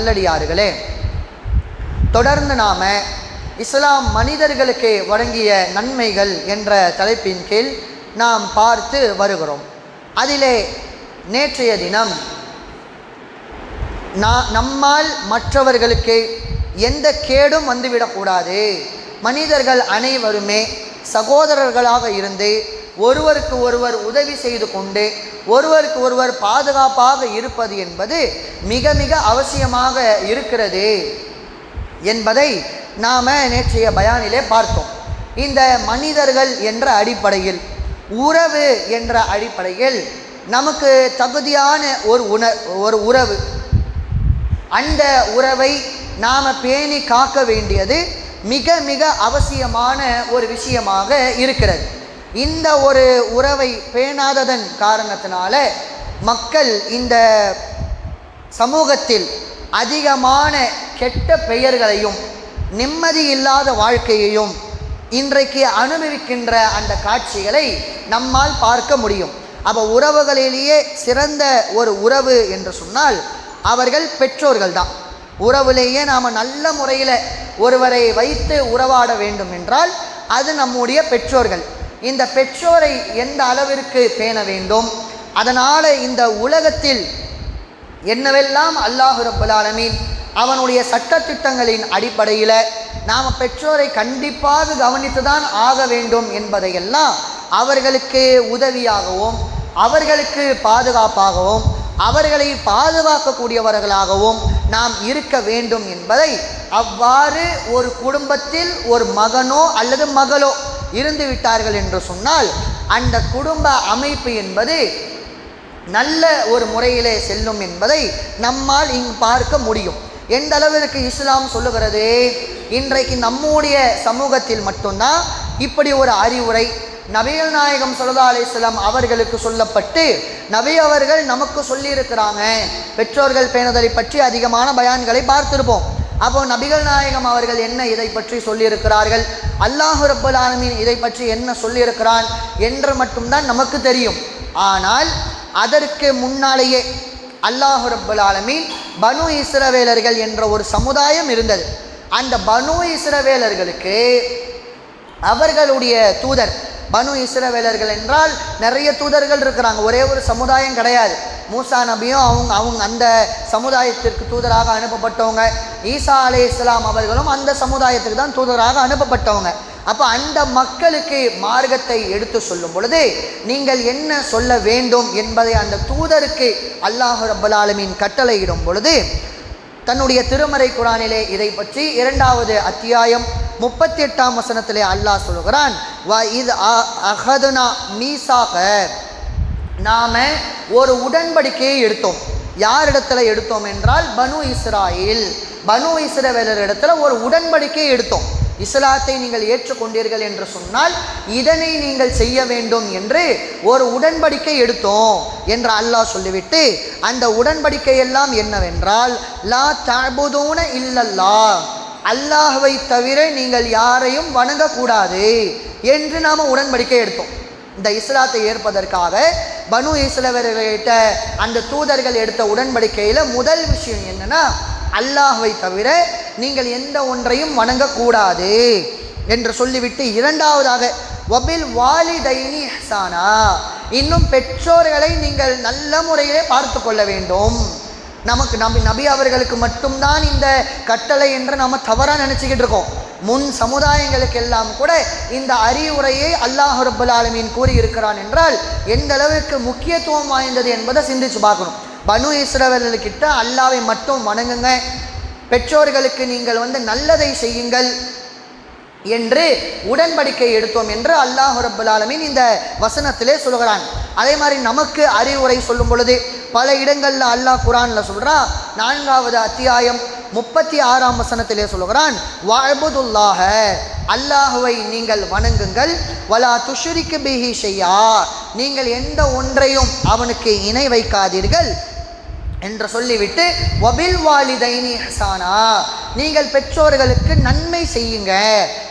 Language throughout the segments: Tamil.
நல்லடியார்களே தொடர்ந்து நாம இஸ்லாம் மனிதர்களுக்கு வழங்கிய நன்மைகள் என்ற தலைப்பின் கீழ் நாம் பார்த்து வருகிறோம். அதிலே நேற்றைய தினம் நம்மால் மற்றவர்களுக்கு எந்த கேடும் வந்துவிடக்கூடாது. மனிதர்கள் அனைவருமே சகோதரர்களாக இருந்து ஒருவருக்கு ஒருவர் உதவி செய்து கொண்டு ஒருவருக்கு ஒருவர் பாதுகாப்பாக இருப்பது என்பது மிக மிக அவசியமாக இருக்கிறது என்பதை நாம் நேற்றைய பயானிலே பார்த்தோம். இந்த மனிதர்கள் என்ற அடிப்படையில் உறவு என்ற அடிப்படையில் நமக்கு தகுதியான ஒரு உண ஒரு உறவு. அந்த உறவை நாம் பேணி காக்க வேண்டியது மிக மிக அவசியமான ஒரு விஷயமாக இருக்கிறது. இந்த ஒரு உறவை பேணாததன் காரணத்தினால மக்கள் இந்த சமூகத்தில் அதிகமான கெட்ட பெயர்களையும் நிம்மதி இல்லாத வாழ்க்கையையும் இன்றைக்கு அனுபவிக்கின்ற அந்த காட்சிகளை நம்மால் பார்க்க முடியும். அப்போ உறவுகளிலேயே சிறந்த ஒரு உறவு என்று சொன்னால் அவர்கள் பெற்றோர்கள் தான். உறவுலேயே நாம் நல்ல முறையில் ஒருவரை வைத்து உறவாட வேண்டும் என்றால் அது நம்முடைய பெற்றோர்கள். இந்த பெற்றோரை எந்த அளவிற்கு பேண வேண்டும்? அதனால் இந்த உலகத்தில் என்னவெல்லாம் அல்லாஹு ரபுல்லாலமீன் அவனுடைய சட்டத்திட்டங்களின் அடிப்படையில் நாம் பெற்றோரை கண்டிப்பாக கவனித்து தான் ஆக வேண்டும் என்பதையெல்லாம் அவர்களுக்கு உதவியாகவும் அவர்களுக்கு பாதுகாப்பாகவும் அவர்களை பாதுகாக்கக்கூடியவர்களாகவும் நாம் இருக்க வேண்டும் என்பதை அவ்வாறு ஒரு குடும்பத்தில் ஒரு மகனோ அல்லது மகளோ இருந்து விட்டார்கள் என்று சொன்னால் அந்த குடும்ப அமைப்பு என்பது நல்ல ஒரு முறையிலே செல்லும் என்பதை நம்மால் இங்கு பார்க்க முடியும். எந்த அளவிற்கு இஸ்லாம் சொல்லுகிறது? இன்றைக்கு நம்முடைய சமூகத்தில் மட்டும்தான் இப்படி ஒரு அறிவுரை நபிகள் நாயகம் சல்லா அலிஸ்லாம் அவர்களுக்கு சொல்லப்பட்டு நபி அவர்கள் நமக்கு சொல்லியிருக்கிறாங்க. பெற்றோர்கள் பேணுதலை பற்றி அதிகமான பயான்களை பார்த்திருப்போம். அப்போ நபிகள் நாயகம் அவர்கள் என்ன இதை பற்றி சொல்லியிருக்கிறார்கள்? அல்லாஹு ரப்பல் ஆலமீன் இதை பற்றி என்ன சொல்லியிருக்கிறான் என்று மட்டும்தான் நமக்கு தெரியும். ஆனால் அதற்கு முன்னாலேயே அல்லாஹு ரப்பல் ஆலமீன் பனு இஸ்ரவேலர்கள் என்ற ஒரு சமுதாயம் இருந்தது. அந்த பனு இஸ்ரவேலர்களுக்கு அவர்களுடைய தூதர் பனு இஸ்ரவேலர்கள் என்றால் நிறைய தூதர்கள் இருக்கிறாங்க. ஒரே ஒரு சமுதாயம் கிடையாது. மூசா நபியும் அவங்க அவங்க அந்த சமுதாயத்திற்கு தூதராக அனுப்பப்பட்டவங்க. ஈசா அலே இஸ்லாம் அவர்களும் அந்த சமுதாயத்துக்கு தான் தூதராக அனுப்பப்பட்டவங்க. அப்போ அந்த மக்களுக்கு மார்க்கத்தை எடுத்து சொல்லும் பொழுது நீங்கள் என்ன சொல்ல வேண்டும் என்பதை அந்த தூதருக்கு அல்லாஹு ரப்பல் கட்டளையிடும் பொழுது தன்னுடைய திருமறை குரானிலே இதை பற்றி இரண்டாவது அத்தியாயம் முப்பத்தி எட்டாம் வசனத்திலே அல்லாஹ் சொல்கிறான் வ இது அஹதுனா மீசாக. நாம ஒரு உடன்படிக்கையை எடுத்தோம். யாரிடத்துல எடுத்தோம் என்றால் பனு இஸ்ராயில். பனு இஸ்ரவேலர் இடத்துல ஒரு உடன்படிக்கை எடுத்தோம். இஸ்லாத்தை நீங்கள் ஏற்றுக்கொண்டீர்கள் என்று சொன்னால் இதனை நீங்கள் செய்ய வேண்டும் என்று ஒரு உடன்படிக்கை எடுத்தோம் என்று அல்லாஹ் சொல்லிவிட்டு அந்த உடன்படிக்கை எல்லாம் என்னவென்றால் லா தபுதூன இல்லல்லா அல்லாஹவை தவிர நீங்கள் யாரையும் வணங்கக்கூடாது என்று நாம் உடன்படிக்கை எடுத்தோம். இந்த இஸ்லாத்தை ஏற்பதற்காக பனு இஸ்லவர்கிட்ட அந்த தூதர்கள் எடுத்த உடன்படிக்கையில் முதல் விஷயம் என்னன்னா அல்லாஹுவை தவிர நீங்கள் எந்த ஒன்றையும் வணங்கக்கூடாது என்று சொல்லிவிட்டு இரண்டாவதாக வபில் வாலிதைனி ஹசானா இன்னும் பெற்றோர்களை நீங்கள் நல்ல முறையிலே பார்த்து கொள்ள வேண்டும். நமக்கு நபி நபி அவர்களுக்கு மட்டும்தான் இந்த கட்டளை என்று நம்ம தவறாக நினச்சிக்கிட்டு இருக்கோம். முன் சமுதாயங்களுக்கு எல்லாம் கூட இந்த அறிவுரையை அல்லாஹ் ரபுல் ஆலமீன் கூறியிருக்கிறான் என்றால் எந்த அளவுக்கு முக்கியத்துவம் வாய்ந்தது என்பதை சிந்திச்சு பார்க்கணும். பனு இஸ்ரவேலர்கிட்ட அல்லாவை மட்டும் வணங்குங்க. பெற்றோர்களுக்கு நீங்கள் வந்து நல்லதை செய்யுங்கள் என்று உடன்படிக்கை எடுத்தோம் என்று அல்லாஹ் ரபுல் ஆலமின் இந்த வசனத்திலே சொல்கிறான். அதே மாதிரி நமக்கு அறிவுரை சொல்லும் பொழுது பல இடங்களில் அல்லாஹ் குரானில் சொல்கிறான் நான்காவது அத்தியாயம் முப்பத்தி ஆறாம் வசனத்திலே சொல்கிறான் வாழ்புதுல்லாக அல்லாஹுவை நீங்கள் வணங்குங்கள் வலா துஷுரிக்கு பிஹி செய்யா நீங்கள் எந்த ஒன்றையும் அவனுக்கு இணை வைக்காதீர்கள் என்று சொல்லிவிட்டு வபில் வாலிதைனி ஹசானா நீங்கள் பெற்றோர்களுக்கு நன்மை செய்யுங்க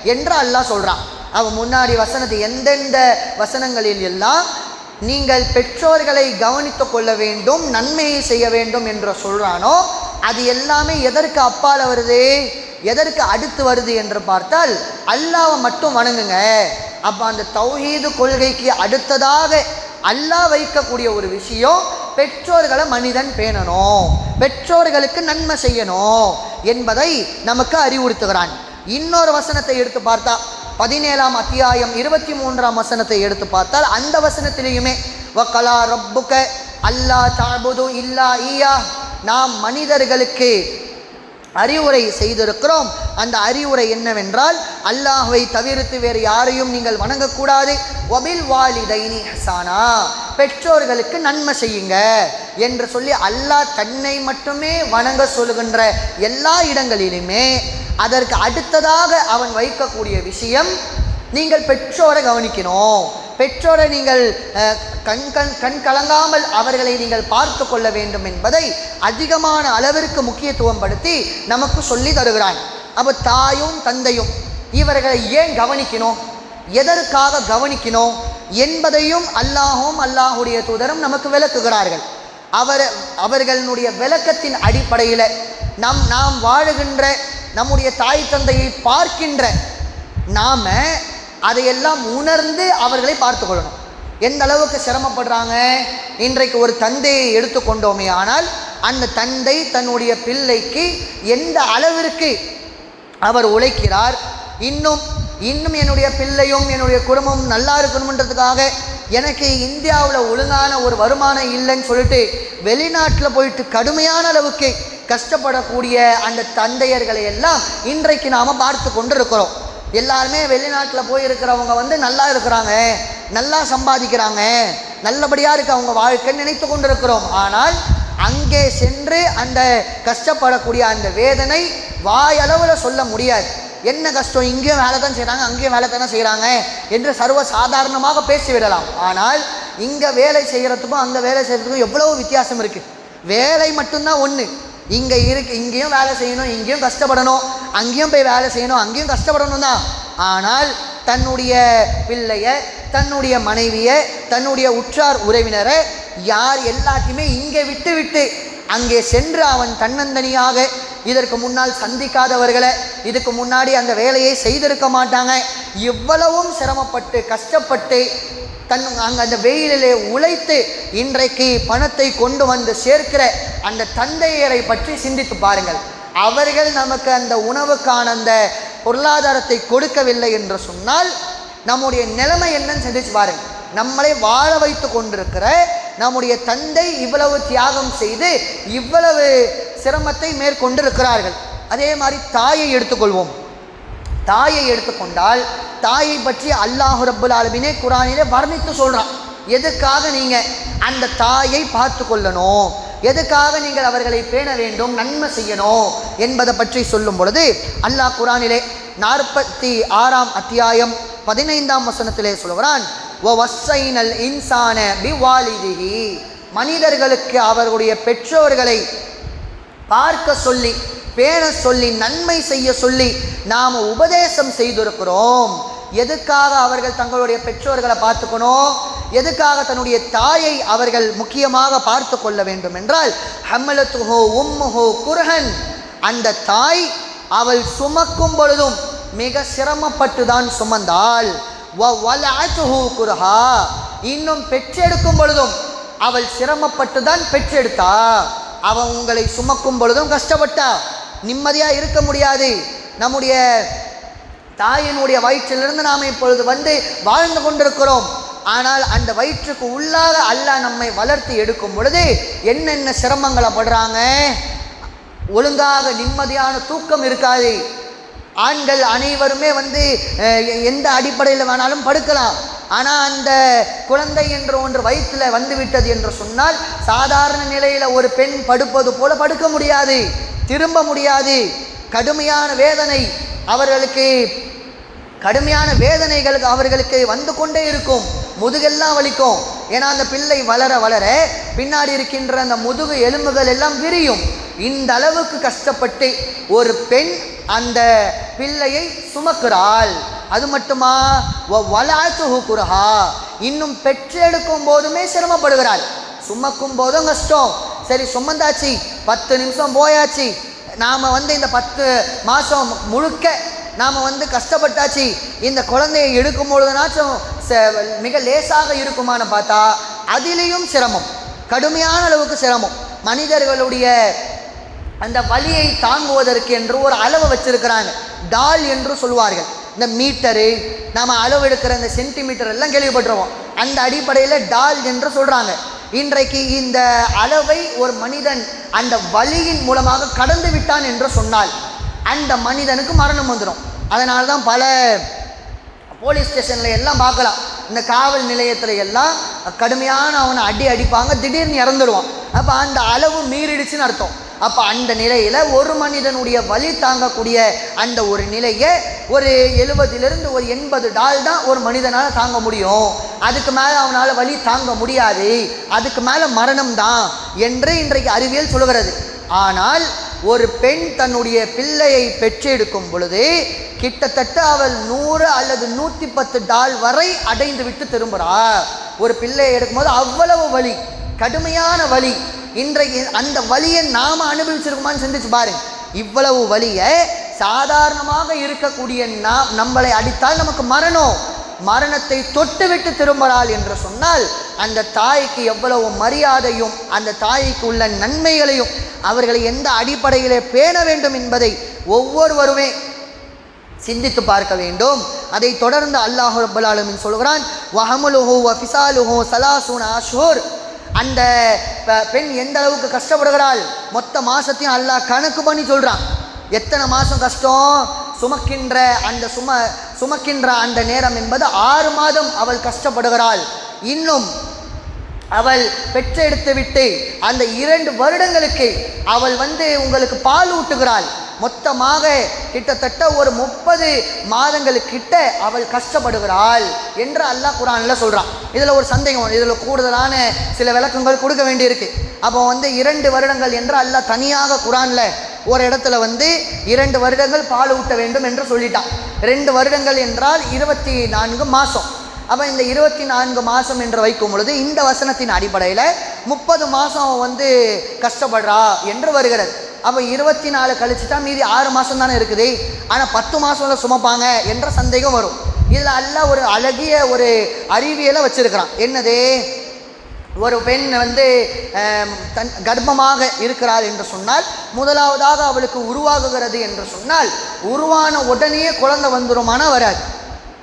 என்று அல்லாஹ் சொல்கிறான் அவன் முன்னாடி வசனத்தை எந்தெந்த வசனங்களில் எல்லாம் நீங்கள் பெற்றோர்களை கவனித்து கொள்ள வேண்டும் நன்மையை செய்ய வேண்டும் என்று சொல்கிறானோ அது எல்லாமே எதற்கு அப்பால் வருது? எதற்கு அடுத்து வருது என்று பார்த்தால் அல்லாவை மட்டும் வணங்குங்க. அப்போ அந்த தௌஹீது கொள்கைக்கு அடுத்ததாக அல்லாஹ் வைக்கக்கூடிய ஒரு விஷயம் பெற்றோர்களை மனிதன் பேணணும். பெற்றோர்களுக்கு நன்மை செய்யணும் என்பதை நமக்கு அறிவுறுத்துகிறான். இன்னொரு வசனத்தை எடுத்து பார்த்தா பதினேழாம் அத்தியாயம் இருபத்தி மூன்றாம் வசனத்தை எடுத்து பார்த்தால் அந்த வசனத்திலேயுமே வக்கலா ரப்புக்க அல்லா தாபுது இல்லா ஈயா. நாம் மனிதர்களுக்கு அறிவுரை செய்திருக்கிறோம். அந்த அறிவுரை என்னவென்றால் அல்லாஹுவை தவிர்த்து வேறு யாரையும் நீங்கள் வணங்கக்கூடாது. ஒபில் வாலிதைனி ஹசானா பெற்றோர்களுக்கு நன்மை செய்யுங்க என்று சொல்லி அல்லாஹ் தன்னை மட்டுமே வணங்க சொல்லுகின்ற எல்லா இடங்களிலுமே அதற்கு அடுத்ததாக அவன் வைக்கக்கூடிய விஷயம் நீங்கள் பெற்றோரை கவனிக்கணும். பெற்றோரை நீங்கள் கண் கண் கண் கலங்காமல் அவர்களை நீங்கள் பார்த்து கொள்ள வேண்டும் என்பதை அதிகமான அளவிற்கு முக்கியத்துவம் படுத்தி நமக்கு சொல்லி தருகிறான். அப்போ தாயும் தந்தையும் இவர்களை ஏன் கவனிக்கணும்? எதற்காக கவனிக்கணும்? என்பதையும் அல்லாஹும் அல்லாஹுடைய தூதரும் நமக்கு விளக்குகிறார்கள். அவர் அவர்களுடைய விளக்கத்தின் அடிப்படையில் நம் நாம் வாழுகின்ற நம்முடைய தாய் தந்தையை பார்க்கின்ற நாம அதையெல்லாம் உணர்ந்து அவர்களை பார்த்து கொள்ளணும். எந்த அளவுக்கு சிரமப்படுறாங்க? இன்றைக்கு ஒரு தந்தையை எடுத்துக்கொண்டோமே ஆனால் அந்த தந்தை தன்னுடைய பிள்ளைக்கு எந்த அளவிற்கு அவர் உழைக்கிறார்? இன்னும் இன்னும் என்னுடைய பிள்ளையும் என்னுடைய குடும்பமும் நல்லா இருக்கணுன்றதுக்காக எனக்கு இந்தியாவில் ஒழுங்கான ஒரு வருமானம் இல்லைன்னு சொல்லிட்டு வெளிநாட்டில் போயிட்டு கடுமையான அளவுக்கு கஷ்டப்படக்கூடிய அந்த தந்தையர்களை எல்லாம் இன்றைக்கு நாம் பார்த்து கொண்டு இருக்கிறோம் எல்லாருமே வெளிநாட்டில் போயிருக்கிறவங்க வந்து நல்லா இருக்கிறாங்க நல்லா சம்பாதிக்கிறாங்க நல்லபடியாக இருக்கு அவங்க வாழ்க்கைன்னு நினைத்து கொண்டிருக்கிறோம். ஆனால் அங்கே சென்று அந்த கஷ்டப்படக்கூடிய அந்த வேதனை வாயளவில் சொல்ல முடியாது. என்ன கஷ்டம்? இங்கேயும் வேலை தான் செய்கிறாங்க அங்கேயும் வேலை தானே செய்கிறாங்க என்று சர்வ சாதாரணமாக பேசிவிடலாம். ஆனால் இங்கே வேலை செய்கிறதுக்கும் அங்கே வேலை செய்கிறதுக்கும் எவ்வளவு வித்தியாசம் இருக்குது வேலை மட்டும்தான் ஒன்று இங்கே இருக்கு இங்கேயும் வேலை செய்யணும் இங்கேயும் கஷ்டப்படணும் அங்கேயும் போய் வேலை செய்யணும் அங்கேயும் கஷ்டப்படணும் தான். ஆனால் தன்னுடைய பிள்ளையை தன்னுடைய மனைவியை தன்னுடைய உற்றார் உறவினரை யார் எல்லாத்தையுமே இங்கே விட்டு விட்டு அங்கே சென்று அவன் தன்னந்தனியாக இதற்கு முன்னால் சந்திக்காதவர்களை இதுக்கு முன்னாடி அந்த வேலையை செய்திருக்க மாட்டாங்க. இவ்வளவும் சிரமப்பட்டு கஷ்டப்பட்டு தன் அங்கே அந்த வெயிலிலே உழைத்து இன்றைக்கு பணத்தை கொண்டு வந்து சேர்க்கிற அந்த தந்தையரை பற்றி சிந்தித்து பாருங்கள். அவர்கள் நமக்கு அந்த உணவுக்கான அந்த பொருளாதாரத்தை கொடுக்கவில்லை என்று சொன்னால் நம்முடைய நிலைமை என்னன்னு சிந்திச்சு பாருங்கள். நம்மளை வாழ வைத்து கொண்டிருக்கிற நம்முடைய தந்தை இவ்வளவு தியாகம் செய்து இவ்வளவு சிரமத்தை மேற்கொண்டிருக்கிறார்கள். அதே மாதிரி தாயை எடுத்துக்கொள்வோம். தாயை எடுத்துக்கொண்டால் தாயை பற்றி அல்லாஹு ரப்புல் ஆலமினே குரானிலே வர்ணித்து சொல்கிறான் எதுக்காக நீங்கள் அந்த தாயை பார்த்து கொள்ளணும் எதுக்காக நீங்கள் அவர்களை பேண வேண்டும் நன்மை செய்யணும் என்பதை பற்றி சொல்லும் பொழுது அல்லாஹ் குரானிலே நாற்பத்தி ஆறாம் அத்தியாயம் பதினைந்தாம் வசனத்திலே சொல்கிறான் "வ இன்சான பிவாலிதிகி மனிதர்களுக்கு அவர்களுடைய பெற்றோர்களை பார்க்க சொல்லி பேண சொல்லி நன்மை செய்ய சொல்லி நாம் உபதேசம் செய்திருக்கிறோம். எதுக்காக அவர்கள் தங்களுடைய பெற்றோர்களை பார்த்துக்கணும்? எதுக்காக தன்னுடைய தாயை அவர்கள் முக்கியமாக பார்த்து கொள்ள வேண்டும் என்றால் ஹம்மலத்துஹோ உம்முஹோ குர்ஹன். அந்த தாய் அவள் சுமக்கும் பொழுதும் மிக சிரமப்பட்டு தான் சுமந்தாள். குருஹா. இன்னும் பெற்றெடுக்கும் பொழுதும் அவள் சிரமப்பட்டு தான் பெற்றெடுத்தா. அவன் உங்களை சுமக்கும் பொழுதும் கஷ்டப்பட்டா. நிம்மதியாக இருக்க முடியாது. நம்முடைய தாயினுடைய வயிற்றிலிருந்து நாம் இப்பொழுது வந்து வாழ்ந்து கொண்டிருக்கிறோம். ஆனால் அந்த வயிற்றுக்கு உள்ளாக அல்லாஹ் நம்மை வளர்த்து எடுக்கும் பொழுது என்னென்ன சிரமங்களை படுறாங்க? ஒழுங்காக நிம்மதியான தூக்கம் இருக்காது. ஆண்கள் அனைவருமே வந்து எந்த அடிப்படையில் வேணாலும் படுக்கலாம். ஆனால் அந்த குழந்தை என்ற ஒன்று வயிற்றில் வந்துவிட்டது என்று சொன்னால் சாதாரண நிலையில் ஒரு பெண் படுப்பது போல படுக்க முடியாது திரும்ப முடியாது. கடுமையான வேதனை அவர்களுக்கு கடுமையான வேதனைகள் அவர்களுக்கு வந்து கொண்டே இருக்கும். முதுகெல்லாம் வலிக்கும். ஏன்னா அந்த பிள்ளை வளர வளர பின்னாடி இருக்கின்ற அந்த முதுகு எலும்புகள் எல்லாம் விரியும். இந்த அளவுக்கு கஷ்டப்பட்டு ஒரு பெண் அந்த பிள்ளையை சுமக்கிறாள். அது மட்டுமா? வலாத்துஹு குரஹா. இன்னும் பெற்றெடுக்கும் போதுமே சிரமப்படுகிறாள். சுமக்கும் போதும் கஷ்டம். சரி சுமந்தாச்சு. பத்து நிமிஷம் போயாச்சு. நாம் வந்து இந்த பத்து மாதம் முழுக்க நாம் வந்து கஷ்டப்பட்டாச்சு இந்த குழந்தையை எடுக்கும் பொழுதுனாச்சும் ச- மிக லேசாக இருக்குமான்னு பார்த்தா அதிலேயும் சிரமம். கடுமையான அளவுக்கு சிரமம். மனிதர்களுடைய அந்த வலியை தாங்குவதற்கு என்று ஒரு அளவு வச்சிருக்கிறாங்க. டால் என்று சொல்வார்கள் இந்த மீட்டரு நாம் அளவு எடுக்கிற இந்த சென்டிமீட்டர் எல்லாம் கேள்விப்பட்டிருவோம் அந்த அடிப்படையில் டால் என்று சொல்கிறாங்க இன்றைக்கு இந்த அளவை ஒரு மனிதன் அந்த வலியின் மூலமாக கடந்து விட்டான் என்று சொன்னால் அந்த மனிதனுக்கு மரணம் வந்துடும் அதனால தான் பல போலீஸ் ஸ்டேஷனில் எல்லாம் பார்க்கலாம். இந்த காவல் நிலையத்தில் எல்லாம் கடுமையான அவனை அடி அடிப்பாங்க திடீர்னு இறந்துடுவான் அப்போ அந்த அளவு மீறிடுச்சுன்னு அர்த்தம். அப்போ அந்த நிலையில் ஒரு மனிதனுடைய வலி தாங்கக்கூடிய அந்த ஒரு நிலையை ஒரு எழுபதிலிருந்து ஒரு எண்பது டால் தான் ஒரு மனிதனால் தாங்க முடியும். அதுக்கு மேலே அவனால் வலி தாங்க முடியாது. அதுக்கு மேலே மரணம் தான் என்று இன்றைக்கு அறிவியல் சொல்கிறது ஆனால் ஒரு பெண் தன்னுடைய பிள்ளையை பெற்றெடுக்கும் பொழுது கிட்டத்தட்ட அவள் நூறு அல்லது நூற்றி பத்து டால் வரை அடைந்து விட்டு திரும்புகிறார் ஒரு பிள்ளையை எடுக்கும்போது அவ்வளவு வலி கடுமையான வலி. இன்றைக்கு அந்த வலியை நாம் அனுபவிச்சிருக்குமான்னு சிந்திச்சு பாருங்க இவ்வளவு வலியை சாதாரணமாக இருக்கக்கூடிய நாம் நம்மளை அடித்தால் நமக்கு மரணம். மரணத்தை தொட்டுவிட்டு திரும்புகிறாள் என்று சொன்னால் அந்த தாய்க்கு எவ்வளவு மரியாதையும் அந்த தாய்க்கு உள்ள நன்மைகளையும் அவர்களை எந்த அடிப்படையிலே பேண வேண்டும் என்பதை ஒவ்வொருவருமே சிந்தித்து பார்க்க வேண்டும். அதை தொடர்ந்து அல்லாஹ் ரப்பல் ஆலமீன் சொல்கிறான் வஹமுலுஹு வஃபிசாலுஹு சலாசுன அஷ்ஹுர். அந்த பெண் எந்த அளவுக்கு கஷ்டப்படுகிறாள்? மொத்த மாசத்தையும் அல்லாஹ் கணக்கு பண்ணி சொல்றான். எத்தனை மாசம் கஷ்டம்? சுமக்கின்ற அந்த சும சுமக்கின்ற அந்த நேரம் என்பது ஆறு மாதம் அவள் கஷ்டப்படுகிறாள். இன்னும் அவள் பெற்றெடுத்து விட்டு அந்த இரண்டு வருடங்களுக்கு அவள் வந்து உங்களுக்கு பால் ஊட்டுகிறாள். மொத்தமாக கிட்டத்தட்ட ஒரு முப்பது மாதங்களுக்கிட்ட அவள் கஷ்டப்படுகிறாள் என்று அல்லாஹ் குரானில் சொல்கிறான் இதில் ஒரு சந்தேகம் இதில் கூடுதலான சில விளக்கங்கள் கொடுக்க வேண்டியிருக்கு. அப்போ வந்து இரண்டு வருடங்கள் என்று அல்லாஹ் தனியாக குரானில் ஒரு இடத்துல வந்து இரண்டு வருடங்கள் பால் ஊட்ட வேண்டும் என்று சொல்லிட்டான். ரெண்டு வருடங்கள் என்றால் இருபத்தி நான்கு மாதம் அப்போ இந்த இருபத்தி நான்கு மாதம் என்று வைக்கும் பொழுது இந்த வசனத்தின் அடிப்படையில் முப்பது மாதம் வந்து கஷ்டப்படுறா என்று வருகிறது. அப்போ இருபத்தி நாலு கழிச்சு தான் மீதி ஆறு மாதம் தானே இருக்குது. ஆனால் பத்து மாதம்ல சுமப்பாங்க என்ற சந்தேகம் வரும். இதில் அல்ல ஒரு அழகிய ஒரு அறிவியலை வச்சுருக்கிறான். என்னது? ஒரு பெண் வந்து தன் கர்ப்பமாக இருக்கிறாள் என்று சொன்னால் முதலாவதாக அவளுக்கு உருவாகுகிறது என்று சொன்னால் உருவான உடனே குழந்தை வந்துருமான வராது.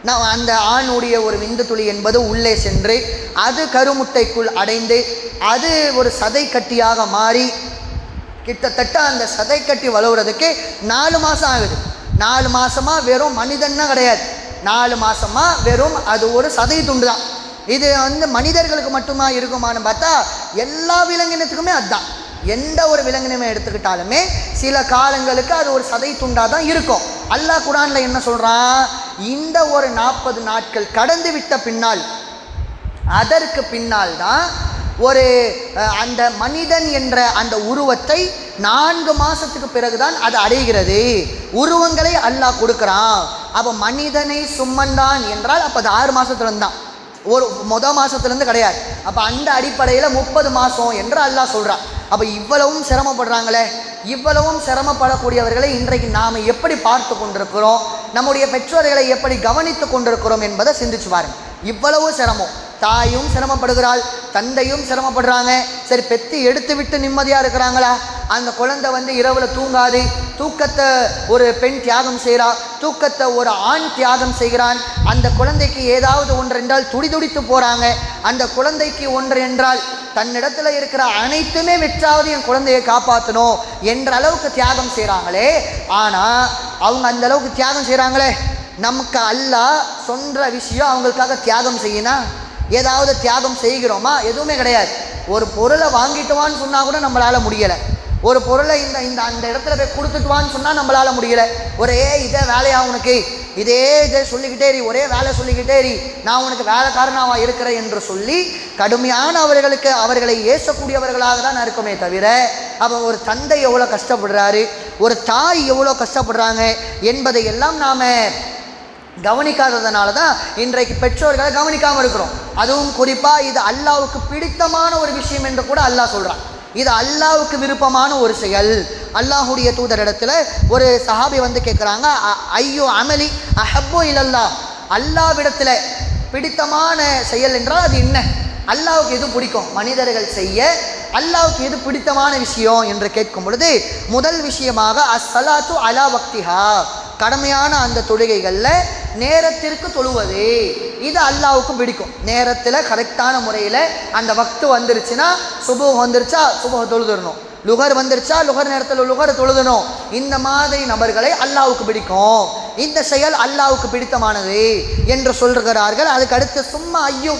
நான் அந்த ஆணுடைய ஒரு விந்து துளி என்பது உள்ளே சென்று அது கருமுட்டைக்குள் அடைந்து அது ஒரு சதை கட்டியாக மாறி கிட்டத்தட்ட அந்த சதை கட்டி வளர்கிறதுக்கு நாலு மாதம் ஆகுது. நாலு மாதமாக வெறும் மனிதன்னா கிடையாது. நாலு மாதமாக வெறும் அது ஒரு சதை துண்டு தான். இது வந்து மனிதர்களுக்கு மட்டுமா இருக்குமான்னு பார்த்தா எல்லா விலங்கினத்துக்குமே அதுதான். எந்த ஒரு விலங்கினமே எடுத்துக்கிட்டாலுமே சில காலங்களுக்கு அது ஒரு சதை துண்டாக தான் இருக்கும். அல்லாஹ் குரானில் என்ன சொல்கிறான் இந்த ஒரு நாற்பது நாட்கள் கடந்து விட்ட பின்னால் அதற்கு பின்னால் தான் ஒரு அந்த மனிதன் என்ற அந்த உருவத்தை நான்கு மாதத்துக்கு பிறகுதான் அது அடைகிறது. உருவங்களை அல்லாஹ் கொடுக்குறான். அப்போ மனிதனை சும்மந்தான் என்றால் அப்போ அது ஆறு மாதத்துலேருந்து தான் ஒரு மொத மாதத்துலேருந்து கிடையாது. அப்போ அந்த அடிப்படையில் முப்பது மாதம் என்று அல்லாஹ் சொல்கிறான் அப்போ இவ்வளவும் சிரமப்படுறாங்களே இவ்வளவும் சிரமப்படக்கூடியவர்களை இன்றைக்கு நாம் எப்படி பார்த்து கொண்டிருக்கிறோம்? நம்முடைய பெற்றோர்களை எப்படி கவனித்து கொண்டிருக்கிறோம் என்பதை சிந்திச்சு பாருங்கள் இவ்வளவு சிரமம். தாயும் சிரமப்படுகிறாள் தந்தையும் சிரமப்படுறாங்க. சரி பெத்தி எடுத்து விட்டு நிம்மதியாக இருக்கிறாங்களா? அந்த குழந்தை வந்து இரவில் தூங்காது. தூக்கத்தை ஒரு பெண் தியாகம் செய்கிறா தூக்கத்தை ஒரு ஆண் தியாகம் செய்கிறான். அந்த குழந்தைக்கு ஏதாவது ஒன்று என்றால் துடிதுடித்து போகிறாங்க அந்த குழந்தைக்கு ஒன்று என்றால் தன்னிடத்தில் இருக்கிற அனைத்துமே வெற்றாவது என் குழந்தையை காப்பாற்றணும் என்ற அளவுக்கு தியாகம் செய்கிறாங்களே ஆனால் அவங்க அந்த அளவுக்கு தியாகம் செய்கிறாங்களே நமக்கு அல்லாஹ் சொல்கிற விஷயம் அவங்களுக்காக தியாகம் செய்யினா ஏதாவது தியாகம் செய்கிறோமா? எதுவுமே கிடையாது. ஒரு பொருளை வாங்கிட்டுவான்னு சொன்னால் கூட நம்மளால் முடியலை. ஒரு பொருளை இந்த இந்த அந்த இடத்துல போய் கொடுத்துட்டுவான்னு சொன்னால் நம்மளால் முடியலை. ஒரே இதே வேலையா உனக்கு? இதே இதை சொல்லிக்கிட்டே இரு ஒரே வேலை சொல்லிக்கிட்டே இரு. நான் உனக்கு வேலைக்காரனாவா இருக்கிறேன் என்று சொல்லி கடுமையான அவர்களுக்கு அவர்களை ஏசக்கூடியவர்களாக தான் இருக்குமே தவிர அப்போ ஒரு தந்தை எவ்வளோ கஷ்டப்படுறாரு? ஒரு தாய் எவ்வளோ கஷ்டப்படுறாங்க? என்பதை எல்லாம் நாம் கவனிக்காததுனால தான் இன்றைக்கு பெற்றோர்களை கவனிக்காமல் இருக்கிறோம். அதுவும் குறிப்பாக இது அல்லாவுக்கு பிடித்தமான ஒரு விஷயம் என்று கூட அல்லாஹ் சொல்கிறான் இது அல்லாவுக்கு விருப்பமான ஒரு செயல். அல்லாஹுடைய தூதரிடத்துல ஒரு சஹாபி வந்து கேட்குறாங்க ஐயோ அமலி அஹப்போ இல்லல்லா அல்லாவிடத்தில் பிடித்தமான செயல் என்றால் அது என்ன? அல்லாவுக்கு எது பிடிக்கும்? மனிதர்கள் செய்ய அல்லாவுக்கு எது பிடித்தமான விஷயம் என்று கேட்கும் பொழுது முதல் விஷயமாக அஸ்ஸலாத்து அலா வக்திஹா. கடமையான அந்த தொழுகைகளில் நேரத்திற்கு தொழுவது. இது அல்லாவுக்கும் பிடிக்கும். நேரத்தில் கரெக்டான முறையில் அந்த வக்து வந்துருச்சுன்னா சுபு வந்துருச்சா சுப தொழுதுடணும் லுகர் வந்துருச்சா லுகர் நேரத்தில் லுகர் தொழுதணும். இந்த மாதிரி நபர்களை அல்லாவுக்கு பிடிக்கும். இந்த செயல் அல்லாவுக்கு பிடித்தமானது என்று சொல்கிறார்கள். அதுக்கு அடுத்து சும்மா ஐயும்.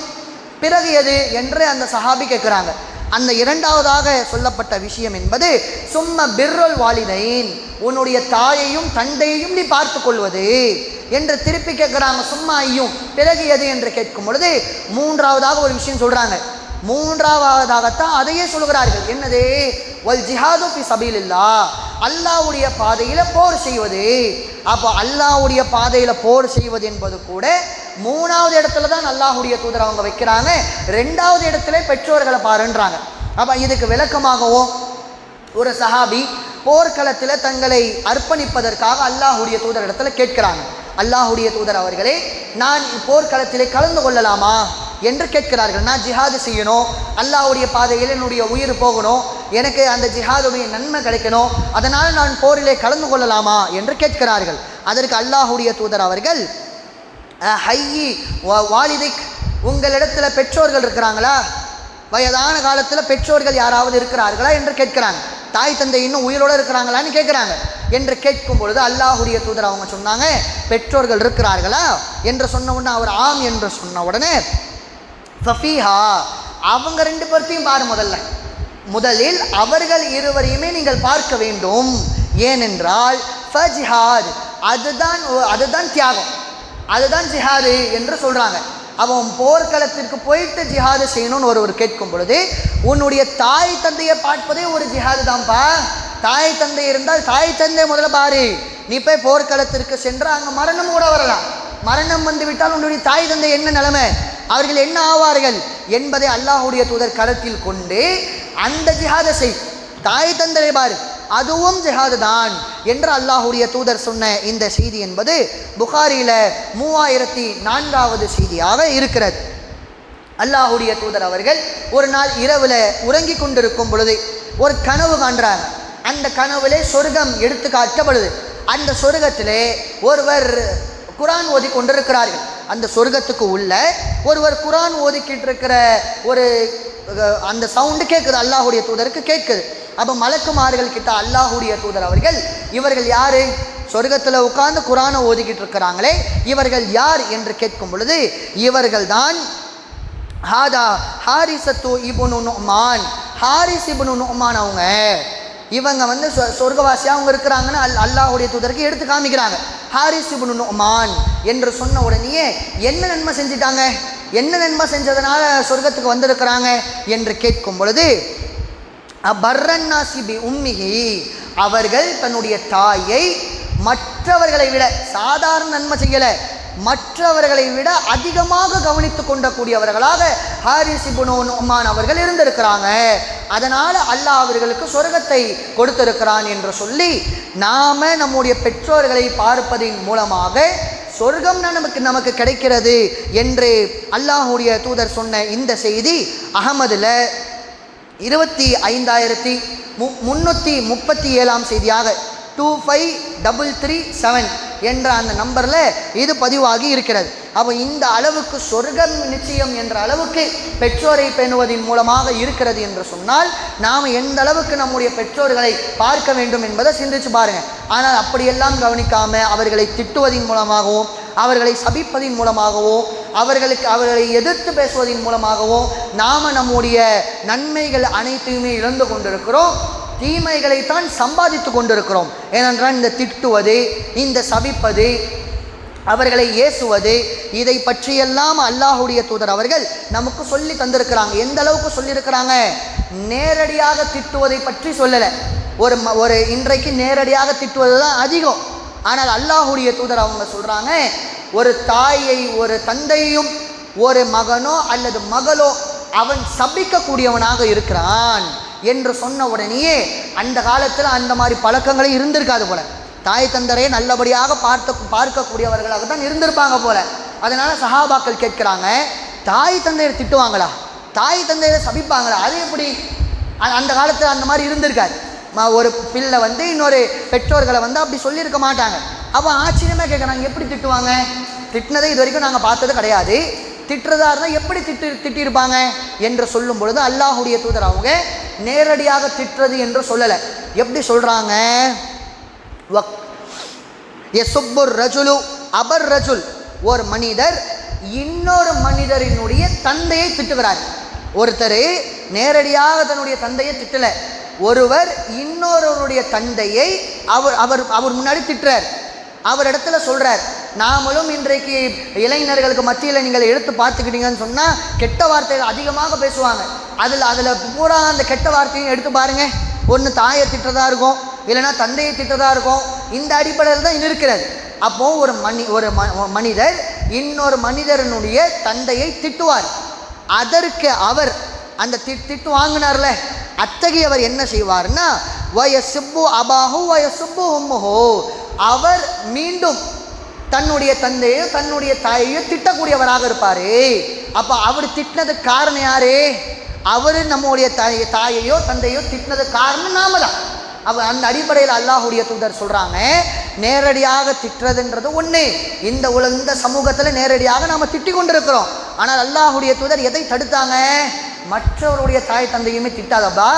பிறகு எது என்று அந்த சஹாபி கேட்குறாங்க. அந்த இரண்டாவதாக சொல்லப்பட்ட விஷயம் என்பது சும்ம பிர்ரல் வாலிதைன் உன்னுடைய தாயையும் தந்தையையும் நீ பார்த்து கொள்வது. என்று திருப்பி கேட்குறாங்க சும்மா ஐயும் பிறகு எது? என்று கேட்கும் பொழுது மூன்றாவதாக ஒரு விஷயம் சொல்கிறாங்க மூன்றாவதாகத்தான் அதையே சொல்கிறார்கள். என்னது? வல் ஜிஹாது சபையில் இல்லா அல்லாஹ்வுடைய பாதையில் போர் செய்வது. அப்போ அல்லாஹ்வுடைய பாதையில் போர் செய்வது என்பது கூட மூணாவது இடத்துல தான் அல்லாஹுடைய தூதர் அவங்க வைக்கிறாங்க. ரெண்டாவது இடத்துல பெற்றோர்களை பாருன்றாங்க. அப்போ இதுக்கு விளக்கமாகவும் ஒரு சஹாபி போர்க்களத்தில் தங்களை அர்ப்பணிப்பதற்காக அல்லாஹுடைய தூதர் இடத்துல கேட்கிறாங்க. அல்லாஹுடைய தூதர் அவர்களே நான் போர்க்களத்திலே கலந்து கொள்ளலாமா என்று கேட்கிறார்கள். நான் ஜிஹாது செய்யணும் அல்லாஹுடைய பாதையில் என்னுடைய உயிர் போகணும் எனக்கு அந்த ஜிஹாதுடைய நன்மை கிடைக்கணும் அதனால் நான் போரிலே கலந்து கொள்ளலாமா என்று கேட்கிறார்கள். அதற்கு அல்லாஹுடைய தூதர் அவர்கள் ஹையி வாலிதிக் உங்களிடத்தில் பெற்றோர்கள் இருக்கிறாங்களா? வயதான காலத்தில் பெற்றோர்கள் யாராவது இருக்கிறார்களா என்று கேட்கிறாங்க. தாய் தந்தை இன்னும் உயிரோடு இருக்கிறாங்களான்னு கேட்குறாங்க என்று கேட்கும் பொழுது அல்லாஹுடைய தூதர் அவங்க சொன்னாங்க பெற்றோர்கள் இருக்கிறார்களா? என்று சொன்ன உடனே அவர் ஆம் என்று சொன்ன உடனே ஃபஃபீஹா அவங்க ரெண்டு பேர்த்தையும் பாரு முதல்ல. முதலில் அவர்கள் இருவரையுமே நீங்கள் பார்க்க வேண்டும். ஏனென்றால் ஃபஜிஹாத் அதுதான் அதுதான் தியாகம். அதுதான் ஜிஹாது என்று சொல்கிறாங்க அவன் போர்க்களத்திற்கு போயிட்டு ஜிஹாது செய்யணும்னு ஒருவர் கேட்கும் பொழுது உன்னுடைய தாய் தந்தையை பார்ப்பதே ஒரு ஜிஹாது தான்ப்பா தாய் தந்தை இருந்தால் தாய் தந்தை முதல்ல பாரு. நீ போய் போர்க்களத்திற்கு சென்று அங்கே மரணம் கூட வரலாம். மரணம் வந்துவிட்டால் உன்னுடைய தாய் தந்தை என்ன நிலைமை? அவர்கள் என்ன ஆவார்கள்? என்பதை அல்லாஹ்வுடைய தூதர் கருத்தில் கொண்டு அந்த ஜிஹாதை செய். தாய் தந்தை பாரு. அதுவும் ஜிஹாது தான் என்று அல்லாஹுடைய தூதர் சொன்ன இந்த செய்தி என்பது புகாரியில் மூவாயிரத்தி நான்காவது செய்தியாக இருக்கிறது. அல்லாஹுடைய தூதர் அவர்கள் ஒரு நாள் இரவில் உறங்கி கொண்டிருக்கும் பொழுது ஒரு கனவு காண்றாங்க. அந்த கனவுலே சொர்க்கம் எடுத்து காட்டப்படுது அந்த சொர்க்கத்திலே ஒருவர் குரான் ஓதி கொண்டிருக்கிறார்கள். அந்த சொர்க்கத்துக்கு உள்ள ஒருவர் குரான் ஓதிக்கிட்டு இருக்கிற ஒரு அந்த சவுண்டு கேட்குது அல்லாஹுடைய தூதருக்கு கேட்குது அப்போ மலக்குமார்கள் கிட்ட அல்லாஹுடைய தூதர் அவர்கள் இவர்கள் யாரு? சொர்க்கத்தில் உட்கார்ந்து குரானை ஓதிக்கிட்டு இருக்கிறாங்களே இவர்கள் யார் என்று கேட்கும் பொழுது இவர்கள் தான் ஹாதா ஹாரிசத்து இபுனு நுமான் ஹாரிஸ் இபுனு நுமான் அவங்க. இவங்க வந்து சொ சொர்க்கவாசியாக அவங்க இருக்கிறாங்கன்னு அல் அல்லாஹுடைய தூதருக்கு எடுத்து காமிக்கிறாங்க. ஹாரிஸ் இபுனு நுமான் என்று சொன்ன உடனேயே என்ன நன்மை செஞ்சிட்டாங்க? என்ன நன்மை செஞ்சதுனால சொர்க்கத்துக்கு வந்திருக்கிறாங்க? என்று கேட்கும் பொழுது பர்ரன்னாசிபி உம்மிகி அவர்கள் தன்னுடைய தாயை மற்றவர்களை விட சாதாரண நன்மை செய்யலை மற்றவர்களை விட அதிகமாக கவனித்து கொண்டக்கூடியவர்களாக ஹாரிஸ் உமான் அவர்கள் இருந்திருக்கிறாங்க. அதனால் அல்லாஹ் அவர்களுக்கு சொர்க்கத்தை கொடுத்திருக்கிறான் என்று சொல்லி நாம நம்முடைய பெற்றோர்களை பார்ப்பதின் மூலமாக சொர்க்கம் நமக்கு நமக்கு கிடைக்கிறது என்று அல்லாஹுடைய தூதர் சொன்ன இந்த செய்தி அகமதில் இருபத்தி ஐந்தாயிரத்தி மு முந்நூற்றி முப்பத்தி ஏழாம் செய்தியாக two five double three seven என்ற அந்த நம்பரில் இது பதிவாகி இருக்கிறது. அப்போ இந்த அளவுக்கு சொர்க்கம் நிச்சயம் என்ற அளவுக்கு பெற்றோரை பேணுவதன் மூலமாக இருக்கிறது என்று சொன்னால் நாம் எந்த அளவுக்கு நம்முடைய பெற்றோர்களை பார்க்க வேண்டும் என்பதை சிந்திச்சு பாருங்கள் ஆனால் அப்படியெல்லாம் கவனிக்காமல் அவர்களை திட்டுவதன் மூலமாகவும் அவர்களை சபிப்பதின் மூலமாகவோ அவர்களுக்கு அவர்களை எதிர்த்து பேசுவதன் மூலமாகவோ நாம் நம்முடைய நன்மைகள் அனைத்தையுமே இழந்து கொண்டிருக்கிறோம். தீமைகளைத்தான் சம்பாதித்து கொண்டிருக்கிறோம். ஏனென்றால் இந்த திட்டுவது இந்த சபிப்பது அவர்களை ஏசுவது இதை பற்றியெல்லாம் அல்லாஹுடைய தூதர் அவர்கள் நமக்கு சொல்லி தந்திருக்கிறாங்க. எந்த அளவுக்கு சொல்லியிருக்கிறாங்க? நேரடியாக திட்டுவதை பற்றி சொல்லலை. ஒரு ம- ஒரு இன்றைக்கு நேரடியாக திட்டுவது தான் அதிகம். ஆனால் அல்லாஹுடைய தூதர் அவங்க சொல்கிறாங்க ஒரு தாயை ஒரு தந்தையும் ஒரு மகனோ அல்லது மகளோ அவன் சபிக்கக்கூடியவனாக இருக்கிறான் என்று சொன்ன உடனேயே அந்த காலத்தில் அந்த மாதிரி பழக்கங்களே இருந்திருக்காது போல. தாய் தந்தரே நல்லபடியாக பார்த்த பார்க்கக்கூடியவர்களாக தான் இருந்திருப்பாங்க போல. அதனால் சஹாபாக்கள் கேட்குறாங்க தாய் தந்தையர் திட்டுவாங்களா? தாய் தந்தையரை சபிப்பாங்களா? அது எப்படி? அந்த காலத்தில் அந்த மாதிரி இருந்திருக்காது. ஒரு பிள்ளை வந்து இன்னொரு பெற்றோர்களை வந்து அப்படி சொல்லியிருக்க மாட்டாங்க. அப்போ ஆச்சரியமாக கேட்குறாங்க எப்படி திட்டுவாங்க? திட்டினதை இது வரைக்கும் நாங்கள் பார்த்தது கிடையாது. திட்டுறதா இருந்தால் எப்படி திட்டு திட்டியிருப்பாங்க என்று சொல்லும் பொழுது அல்லாஹுடைய தூதர் அவங்க நேரடியாக திட்டுறது என்று சொல்லலை. எப்படி சொல்கிறாங்க வக் எசுப்புர் ரஜுலு அபர் ரஜுல். ஒரு மனிதர் இன்னொரு மனிதரினுடைய தந்தையை திட்டுகிறார். ஒருத்தர் நேரடியாக தன்னுடைய தந்தையை திட்டலை. ஒருவர் இன்னொருவருடைய தந்தையை அவர் அவர் அவர் முன்னாடி திட்டுறார். அவர் இடத்துல சொல்கிறார் நாமளும் இன்றைக்கு இளைஞர்களுக்கு மத்தியில் நீங்கள் எடுத்து பார்த்துக்கிட்டீங்கன்னு சொன்னால் கெட்ட வார்த்தைகள் அதிகமாக பேசுவாங்க. அதில் அதில் பூரா அந்த கெட்ட வார்த்தையும் எடுத்து பாருங்கள் ஒன்று தாயை திட்டதாக இருக்கும் இல்லைன்னா தந்தையை திட்டதாக இருக்கும். இந்த அடிப்படையில் தான் இது இருக்கிறது. அப்போது ஒரு மனி ஒரு ம- மனிதர் இன்னொரு மனிதரனுடைய தந்தையை திட்டுவார். அதற்கு அவர் அந்த தி திட்டு வாங்கினார்ல. அத்தகையவர் என்ன செய்வார்னா வயசுப்பு அபாஹு வயசுப்பு உம்முஹோ. அவர் மீண்டும் தன்னுடைய தந்தையோ தன்னுடைய தாயையோ திட்டக்கூடியவராக இருப்பார். அப்போ அவர் திட்டினதுக்கு காரணம் யாரு? அவர் நம்முடைய தாய் தாயையோ தந்தையோ திட்டினதுக்கு காரணம் நாம தான். அவ அந்த அடிப்படையில் அல்லாஹுடைய தூதர் சொல்கிறாங்க நேரடியாக திட்டுறதுன்றது ஒன்று இந்த உல இந்த சமூகத்தில் நேரடியாக நாம் திட்டி கொண்டிருக்கிறோம். ஆனால் அல்லாஹுடைய தூதர் எதை தடுத்தாங்க? மற்றவருடைய தாய் தந்தையுமே திட்டாதப்பா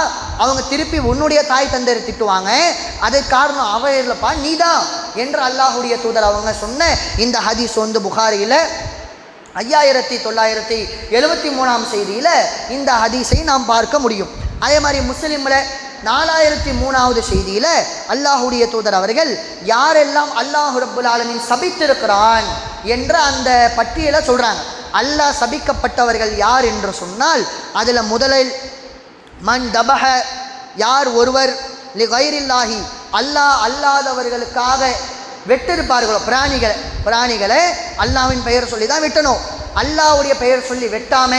அவங்க திருப்பி உன்னுடைய தாய் தந்தையை திட்டுவாங்க. அதுக்கு காரணம் அவ இல்லைப்பா நீதான் என்று அல்லாஹுடைய தூதர் அவங்க சொன்ன இந்த ஹதீஸ் வந்து புகாரியில் ஐயாயிரத்தி தொள்ளாயிரத்தி எழுபத்தி மூணாம் செய்தியில் இந்த ஹதீஸை நாம் பார்க்க முடியும். அதே மாதிரி முஸ்லீமில் நாலாயிரத்தி மூணாவது செய்தியில் அல்லாஹுடைய தூதர் அவர்கள் யாரெல்லாம் அல்லாஹு ரப்புல் சபித்திருக்கிறான் என்ற அந்த பட்டியலை சொல்கிறாங்க அல்லாஹ் சபிக்கப்பட்டவர்கள் யார் என்று சொன்னால் அதில் முதலில் மன் தபஹ யார் ஒருவர் லி கைரில்லாஹி அல்லாஹ் அல்லாதவர்களுக்காக வெட்டிருப்பார்களோ? பிராணிகளை பிராணிகளை அல்லாவின் பெயர் சொல்லி தான் வெட்டணும். அல்லாஹ்வுடைய பெயர் சொல்லி வெட்டாம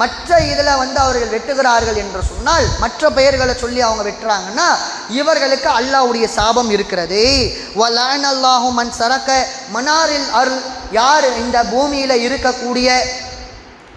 மற்ற இதில் வந்து அவர்கள் வெட்டுகிறார்கள் என்று சொன்னால் மற்ற பெயர்களை சொல்லி அவங்க வெட்டுறாங்கன்னா இவர்களுக்கு அல்லாஹ்வுடைய சாபம் இருக்கிறது. வலான் அல்லாஹும் மன் சரக்க மனாரில் அருள். யார் இந்த பூமியில் இருக்கக்கூடிய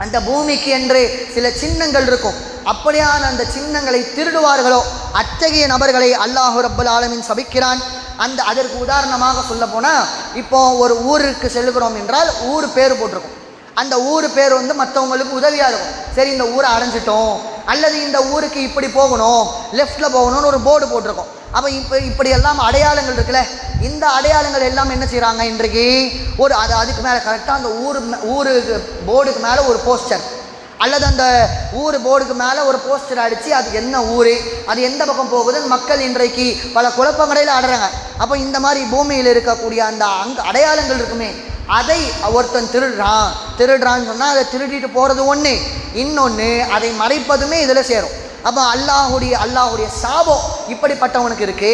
அந்த பூமிக்கு என்று சில சின்னங்கள் இருக்கும். அப்படியான அந்த சின்னங்களை திருடுவார்களோ? அத்தகைய நபர்களை அல்லாஹு ரப்பல் ஆலமின் சபிக்கிறான். அந்த அதற்கு உதாரணமாக சொல்ல போனால் இப்போ ஒரு ஊருக்கு செல்கிறோம் என்றால் ஊர் பேர் போட்டிருக்கும். அந்த ஊர் பேர் வந்து மற்றவங்களுக்கு உதவியாக இருக்கும். சரி இந்த ஊரை அடைஞ்சிட்டோம். அல்லது இந்த ஊருக்கு இப்படி போகணும் லெஃப்டில் போகணும்னு ஒரு போர்டு போட்டிருக்கோம். அப்போ இப்போ இப்படி எல்லாம் அடையாளங்கள் இருக்குல்ல? இந்த அடையாளங்கள் எல்லாம் என்ன செய்கிறாங்க இன்றைக்கு? ஒரு அது அதுக்கு மேலே கரெக்டாக அந்த ஊர் மே- ஊருக்கு போர்டுக்கு மேலே ஒரு போஸ்டர் அல்லது அந்த ஊர் போர்டுக்கு மேலே ஒரு போஸ்டர் அடித்து அது என்ன ஊர் அது எந்த பக்கம் போகுதுன்னு மக்கள் இன்றைக்கு பல குழப்பங்களையில் ஆடுறாங்க அப்போ இந்த மாதிரி பூமியில் இருக்கக்கூடிய அந்த அங்க அடையாளங்கள் இருக்குமே அதை ஒருத்தன் திருடுறான். திருடுறான்னு சொன்னால் அதை திருடிட்டு போகிறது ஒன்று இன்னொன்று அதை மறைப்பதுமே இதில் சேரும். அப்போ அல்லாஹுடைய அல்லாஹுடைய சாபம் இப்படிப்பட்டவனுக்கு இருக்கு.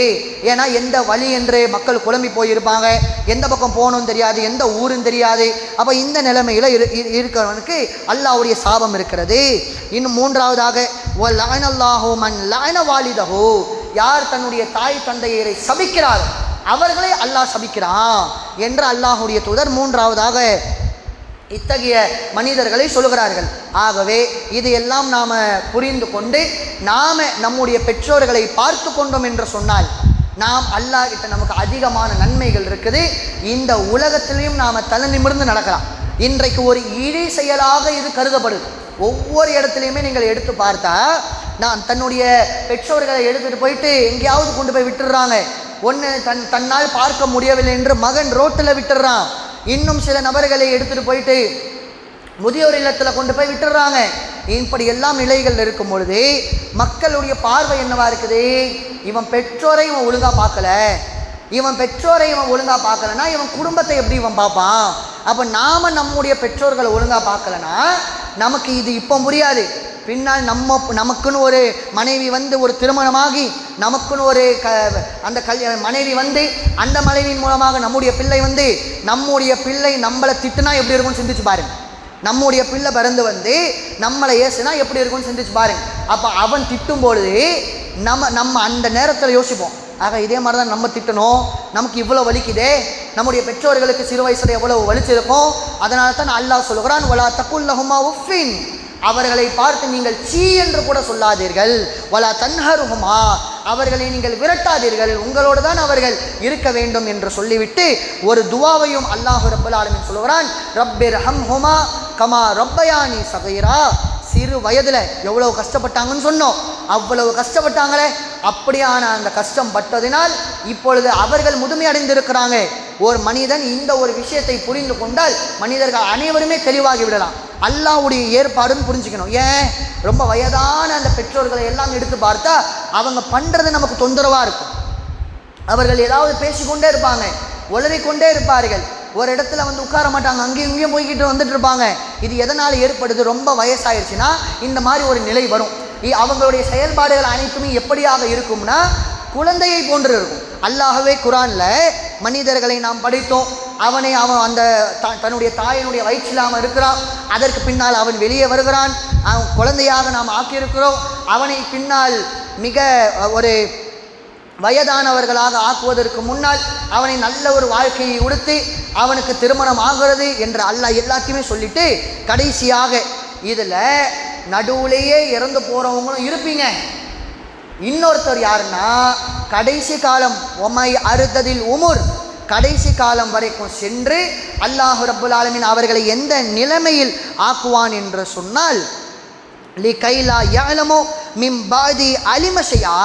ஏன்னா எந்த வழி என்று மக்கள் குழம்பி போயிருப்பாங்க. எந்த பக்கம் போகணும்னு தெரியாது எந்த ஊரும் தெரியாது. அப்போ இந்த நிலைமையில் இரு இருக்கிறவனுக்கு அல்லாஹுடைய சாபம் இருக்கிறது. இன்னும் மூன்றாவதாக அல்லாஹோ மண் லாயன வாலிதஹோ. யார் தன்னுடைய தாய் தந்தையரை சபிக்கிறார் அவர்களை அல்லாஹ் சபிக்கிறான். என்று அல்லாஹுடைய தூதர் மூன்றாவதாக இத்தகைய மனிதர்களை சொல்கிறார்கள் ஆகவே இதையெல்லாம் நாம் புரிந்து கொண்டு நாம் நம்முடைய பெற்றோர்களை பார்த்து கொண்டோம் என்று சொன்னால் நாம் அல்லாஹ்கிட்ட நமக்கு அதிகமான நன்மைகள் இருக்குது. இந்த உலகத்திலையும் நாம் தலை நிமிர்ந்து நடக்கலாம். இன்றைக்கு ஒரு இழி செயலாக இது கருதப்படுது. ஒவ்வொரு இடத்துலையுமே நீங்கள் எடுத்து பார்த்தா நான் தன்னுடைய பெற்றோர்களை எடுத்துகிட்டு போயிட்டு எங்கேயாவது கொண்டு போய் விட்டுடுறாங்க. ஒன்று தன் தன்னால் பார்க்க முடியவில்லை என்று மகன் ரோட்டில் விட்டுடுறான். இன்னும் சில நபர்களை எடுத்துகிட்டு போயிட்டு முதியோர் இல்லத்தில் கொண்டு போய் விட்டுடுறாங்க. இப்படி எல்லாம் நிலைகள் இருக்கும் பொழுது மக்களுடைய பார்வை என்னவா இருக்குது? இவன் பெற்றோரை இவன் ஒழுங்காக பார்க்கல. இவன் பெற்றோரை இவன் ஒழுங்காக பார்க்கலனா இவன் குடும்பத்தை எப்படி இவன் பார்ப்பான்? அப்போ நாம நம்முடைய பெற்றோர்களை ஒழுங்காக பார்க்கலனா நமக்கு இது இப்போ புரியாது. பின்னால் நம்ம நமக்குன்னு ஒரு மனைவி வந்து ஒரு திருமணமாகி நமக்குன்னு ஒரு க அந்த கல்யாண மனைவி வந்து அந்த மனைவியின் மூலமாக நம்முடைய பிள்ளை வந்து நம்முடைய பிள்ளை நம்மளை திட்டுனா எப்படி இருக்கும்னு சிந்திச்சு பாருங்க. நம்முடைய பிள்ளை பிறந்து வந்து நம்மளை ஏசுனா எப்படி இருக்கும்னு சிந்திச்சு பாருங்க. அப்போ அவன் திட்டும் பொழுது நம்ம நம்ம அந்த நேரத்தில் யோசிப்போம். ஆக இதே மாதிரி தான் நம்ம திட்டணும். நமக்கு இவ்வளோ வலிக்குதே. நம்முடைய பெற்றோர்களுக்கு சிறு வயசில் எவ்வளோ வலிச்சிருக்கும். அதனால தான் அல்லாஹ் சொல்கிறான் வலா தக்குல்லஹுமா உஃபின் அவர்களை பார்த்து நீங்கள் சீ என்று கூட சொல்லாதீர்கள். வலா தன்ஹருகுமா அவர்களை நீங்கள் விரட்டாதீர்கள். உங்களோடு தான் அவர்கள் இருக்க வேண்டும் என்று சொல்லிவிட்டு ஒரு துவாவையும் அல்லாஹ் ரப்பல் ஆலமின் சொல்லுகிறான் ரப்பிர் ஹம் ஹுமா கமா ரப்பயானி சகைரா. சிறு வயதில் எவ்வளவு கஷ்டப்பட்டாங்கன்னு சொன்னோம். அவ்வளவு கஷ்டப்பட்டாங்களே அப்படியான அந்த கஷ்டம் பட்டதினால் இப்பொழுது அவர்கள் முதுமை அடைந்திருக்கிறாங்க ஒரு மனிதன் இந்த ஒரு விஷயத்தை புரிந்து கொண்டால் மனிதர்கள் அனைவருமே தெளிவாகி விடலாம். அல்லாவுடைய ஏற்பாடுன்னு புரிஞ்சுக்கணும். ஏன்? ரொம்ப வயதான அந்த பெற்றோர்களை எல்லாம் எடுத்து பார்த்தா அவங்க பண்ணுறது நமக்கு தொந்தரவாக இருக்கும். அவர்கள் ஏதாவது பேசிக்கொண்டே இருப்பாங்க. உளறிக்கொண்டே இருப்பார்கள். ஒரு இடத்துல வந்து உட்கார மாட்டாங்க. அங்கேயும் இங்கேயும் போய்கிட்டு வந்துட்டு இருப்பாங்க. இது எதனால் ஏற்படுது? ரொம்ப வயசாயிருச்சுன்னா இந்த மாதிரி ஒரு நிலை வரும். அவங்களுடைய செயல்பாடுகள் அனைத்துமே எப்படியாக இருக்கும்னா குழந்தையை போன்று இருக்கும். அல்லாகவே குரானில் மனிதர்களை நாம் படித்தோம். அவனை அவன் அந்த த- தன்னுடைய தாயினுடைய வயிற்றில் அவன் இருக்கிறான். அதற்கு பின்னால் அவன் வெளியே வருகிறான். அவன் குழந்தையாக நாம் ஆக்கியிருக்கிறோம். அவனை பின்னால் மிக ஒரு வயதானவர்களாக ஆக்குவதற்கு முன்னால் அவனை நல்ல ஒரு வாழ்க்கையை உடுத்தி அவனுக்கு திருமணம் ஆகிறது என்று அல்லாஹ் எல்லாத்தையுமே சொல்லிட்டு கடைசியாக இதில் நடுவுலேயே இறந்து போகிறவங்களும் இருப்பீங்க. இன்னொருத்தர் யாருன்னா கடைசி காலம் ஒமை அறுத்ததில் உமுர். கடைசி காலம் வரைக்கும் சென்று அல்லாஹு ரபுல் ஆலமின் அவர்களை எந்த நிலைமையில் ஆக்குவான் என்று சொன்னால் லி கைலா யாலமோ மிம்பாதி அலிமசையா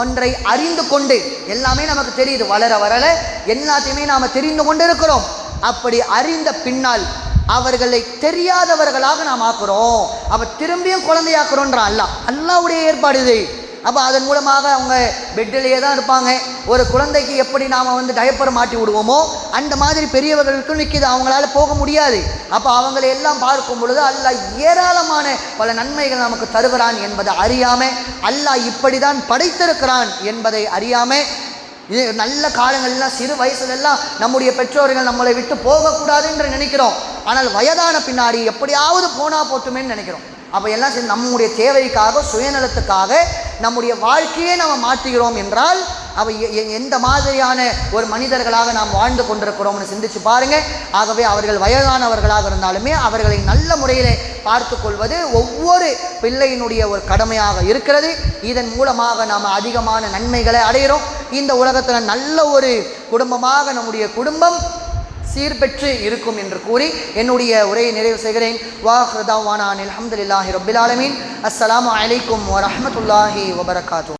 ஒன்றை அறிந்து கொண்டு எல்லாமே நமக்கு தெரியுது வளர வரல எல்லாத்தையுமே நாம் தெரிந்து கொண்டு இருக்கிறோம் அப்படி அறிந்த பின்னால் அவர்களை தெரியாதவர்களாக நாம் ஆக்குறோம். அப்போ திரும்பியும் குழந்தையாக்குறோன்றான் அல்லாஹ் அல்லாவுடைய ஏற்பாடு இது. அப்போ அதன் மூலமாக அவங்க பெட்டிலேயே தான் இருப்பாங்க. ஒரு குழந்தைக்கு எப்படி நாம் வந்து டயப்பர் மாட்டி விடுவோமோ அந்த மாதிரி பெரியவர்களுக்கும் நிற்கிது அவங்களால போக முடியாது. அப்போ அவங்களை எல்லாம் பார்க்கும் பொழுது அல்லாஹ் ஏராளமான பல நன்மைகள் நமக்கு தருகிறான் என்பதை அறியாமல் அல்லாஹ் இப்படி தான் படைத்திருக்கிறான் என்பதை அறியாமல் இது நல்ல காலங்கள்லாம் சிறு வயசுலெல்லாம் நம்முடைய பெற்றோர்கள் நம்மளை விட்டு போகக்கூடாது என்று நினைக்கிறோம். ஆனால் வயதான பின்னாடி எப்படியாவது போனால் போட்டுமேன்னு நினைக்கிறோம். அப்போ எல்லாம் சரி நம்முடைய தேவைக்காக சுயநலத்துக்காக நம்முடைய வாழ்க்கையே நம்ம மாற்றுகிறோம் என்றால் அவை எ- எ- எந்த மாதிரியான ஒரு மனிதர்களாக நாம் வாழ்ந்து கொண்டிருக்கிறோம்னு சிந்திச்சு பாருங்க. ஆகவே அவர்கள் வயதானவர்களாக இருந்தாலுமே அவர்களை நல்ல முறையில் பார்த்து கொள்வது ஒவ்வொரு பிள்ளையினுடைய ஒரு கடமையாக இருக்கிறது. இதன் மூலமாக நாம் அதிகமான நன்மைகளை அடைகிறோம். இந்த உலகத்தில் நல்ல ஒரு குடும்பமாக நம்முடைய குடும்பம் சீர்பெற்று இருக்கும் என்று கூறி என்னுடைய உரையை நிறைவு செய்கிறேன். வாஹ்ரதாவானான் அல்ஹம்துலில்லாஹி ரப்பில் ஆலமீன். அஸ்ஸலாமு அலைக்கும் வரஹ்மத்துல்லாஹி வபரகாத்து